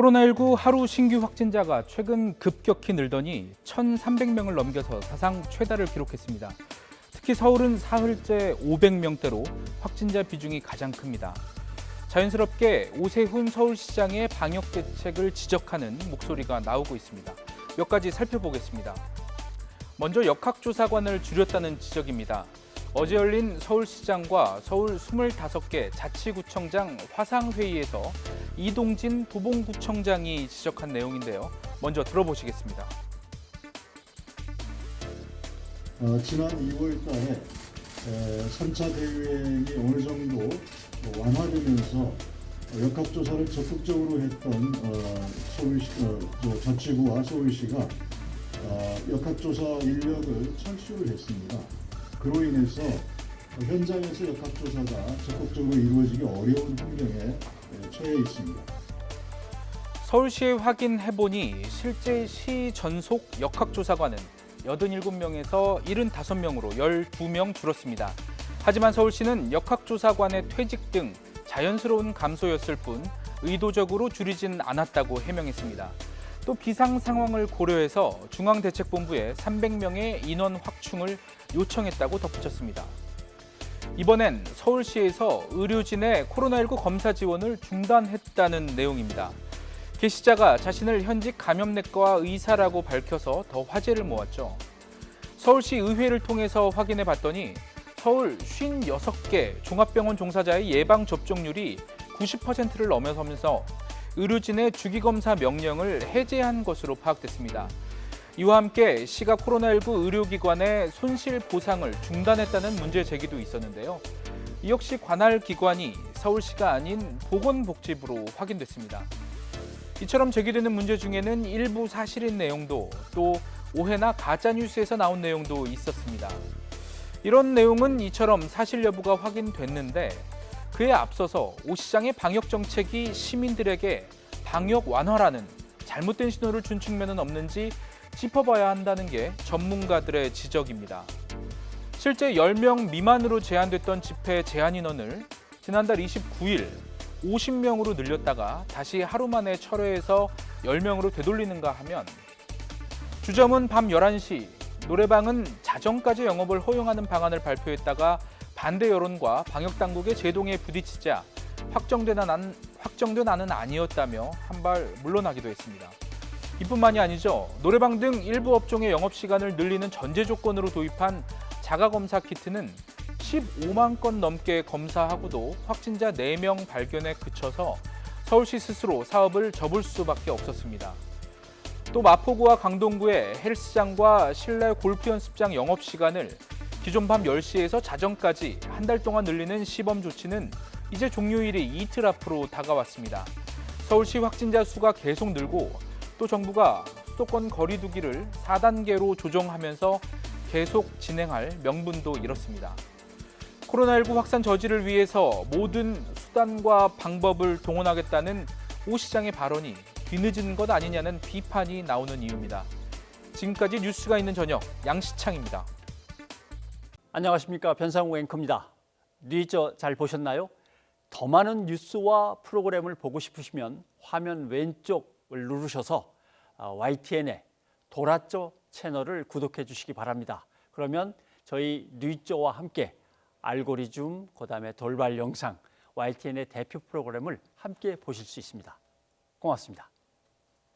코로나19 하루 신규 확진자가 최근 급격히 늘더니 1,300명을 넘겨서 사상 최다를 기록했습니다. 특히 서울은 사흘째 500명대로 확진자 비중이 가장 큽니다. 자연스럽게 오세훈 서울시장의 방역 대책을 지적하는 목소리가 나오고 있습니다. 몇 가지 살펴보겠습니다. 먼저 역학조사관을 줄였다는 지적입니다. 어제 열린 서울시장과 서울 25개 자치구청장 화상회의에서 이동진 도봉구청장이 지적한 내용인데요. 먼저 들어보시겠습니다. 어, 지난 2월 달에 에, 3차 대유행이 어느 정도 뭐 완화되면서 어, 역학조사를 적극적으로 했던 어, 서울시, 어, 저 자치구와 서울시가 어, 역학조사 인력을 철수를 했습니다. 그로 인해서 어, 현장에서 역학조사가 적극적으로 이루어지기 어려운 환경에 에, 처해 있습니다. 서울시에 확인해보니 실제 시 전속 역학조사관은 87명에서 75명으로 12명 줄었습니다. 하지만 서울시는 역학조사관의 퇴직 등 자연스러운 감소였을 뿐 의도적으로 줄이진 않았다고 해명했습니다. 또 비상 상황을 고려해서 중앙대책본부에 300명의 인원 확충을 요청했다고 덧붙였습니다. 이번엔 서울시에서 의료진의 코로나19 검사 지원을 중단했다는 내용입니다. 게시자가 자신을 현직 감염내과 의사라고 밝혀서 더 화제를 모았죠. 서울시 의회를 통해서 확인해 봤더니 서울 56개 종합병원 종사자의 예방 접종률이 90%를 넘어서면서 의료진의 주기검사 명령을 해제한 것으로 파악됐습니다. 이와 함께 시가 코로나19 의료기관의 손실 보상을 중단했다는 문제 제기도 있었는데요. 이 역시 관할 기관이 서울시가 아닌 보건복지부로 확인됐습니다. 이처럼 제기되는 문제 중에는 일부 사실인 내용도 또 오해나 가짜 뉴스에서 나온 내용도 있었습니다. 이런 내용은 이처럼 사실 여부가 확인됐는데 그에 앞서서 오 시장의 방역 정책이 시민들에게 방역 완화라는 잘못된 신호를 준 측면은 없는지 짚어봐야 한다는 게 전문가들의 지적입니다. 실제 10명 미만으로 제한됐던 집회 제한 인원을 지난달 29일 50명으로 늘렸다가 다시 하루 만에 철회해서 10명으로 되돌리는가 하면 주점은 밤 11시, 노래방은 자정까지 영업을 허용하는 방안을 발표했다가 반대 여론과 방역 당국의 제동에 부딪히자 확정된 안은 아니었다며 한 발 물러나기도 했습니다. 이뿐만이 아니죠. 노래방 등 일부 업종의 영업 시간을 늘리는 전제 조건으로 도입한 자가 검사 키트는 15만 건 넘게 검사하고도 확진자 4명 발견에 그쳐서 서울시 스스로 사업을 접을 수밖에 없었습니다. 또 마포구와 강동구의 헬스장과 실내 골프 연습장 영업 시간을 기존 밤 10시에서 자정까지 한 달 동안 늘리는 시범 조치는 이제 종료일이 이틀 앞으로 다가왔습니다. 서울시 확진자 수가 계속 늘고 또 정부가 수도권 거리두기를 4단계로 조정하면서 계속 진행할 명분도 이렇습니다. 코로나19 확산 저지를 위해서 모든 수단과 방법을 동원하겠다는 오 시장의 발언이 뒤늦은 것 아니냐는 비판이 나오는 이유입니다. 지금까지 뉴스가 있는 저녁 양시창입니다. 안녕하십니까 변상우 앵커입니다. 뉴이저 잘 보셨나요? 더 많은 뉴스와 프로그램을 보고 싶으시면 화면 왼쪽을 누르셔서 아, YTN의 도라쩌 채널을 구독해 주시기 바랍니다. 그러면 저희 뉴이저와 함께 알고리즘, 그다음에 돌발 영상, YTN의 대표 프로그램을 함께 보실 수 있습니다. 고맙습니다.